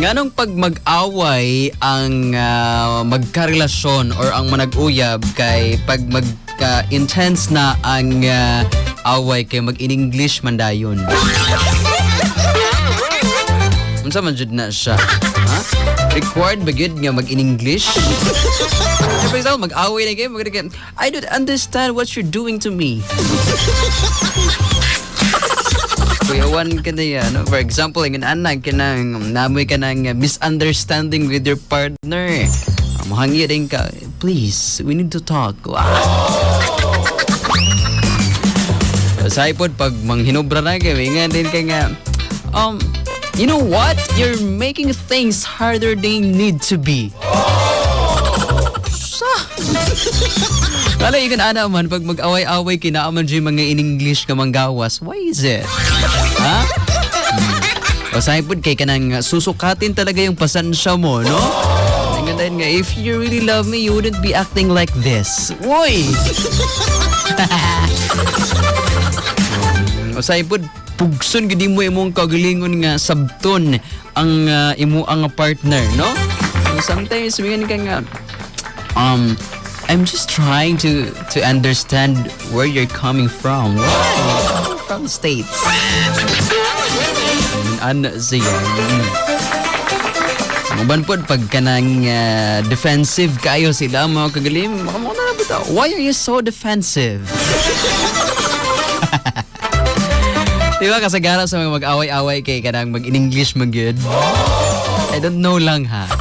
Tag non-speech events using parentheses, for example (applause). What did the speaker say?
Nganong pag mag-away ang ah, magkarelasyon or ang manag-uyab kay pag magka-intense na ang ah, away kay mag-in-English man dayon. Unsa man jud na siya? Ha? Required ba gyud nga mag-in-English? For example, mag-away na kayo, mag I don't understand what you're doing to me. Kuyawan ka na yan. no? For example, yung anak ka nang namoy ka ng misunderstanding with your partner. Mahangi rin ka. Please, we need to talk. Wow. Sa ipod, pag manghinubra na kayo, nga din ka nga, um, you know what? You're making things harder than need to be. Kala ikan ana man pag mag-away-away kinaaman dyan mga in-English ka manggawas. Why is it? Ha? Hmm. O sa ipod kay kanang susukatin talaga yung pasensya mo, no? Ang ganda nga, if you really love me, you wouldn't be acting like this. Uy! (laughs) o sa ipod, pugson gidi mo imong kagalingon nga sabton ang ah, imo ang partner, no? Sometimes mingan ka nga um I'm just trying to to understand where you're coming from. Wow. From States. Ano siya? Maban po pag kanang ah, defensive kayo sila mga kagalim, makamuna na to? Why are you so defensive? (laughs) Di ba kasagara sa mga mag-away-away kay kanang mag-in-English mag I don't know lang ha.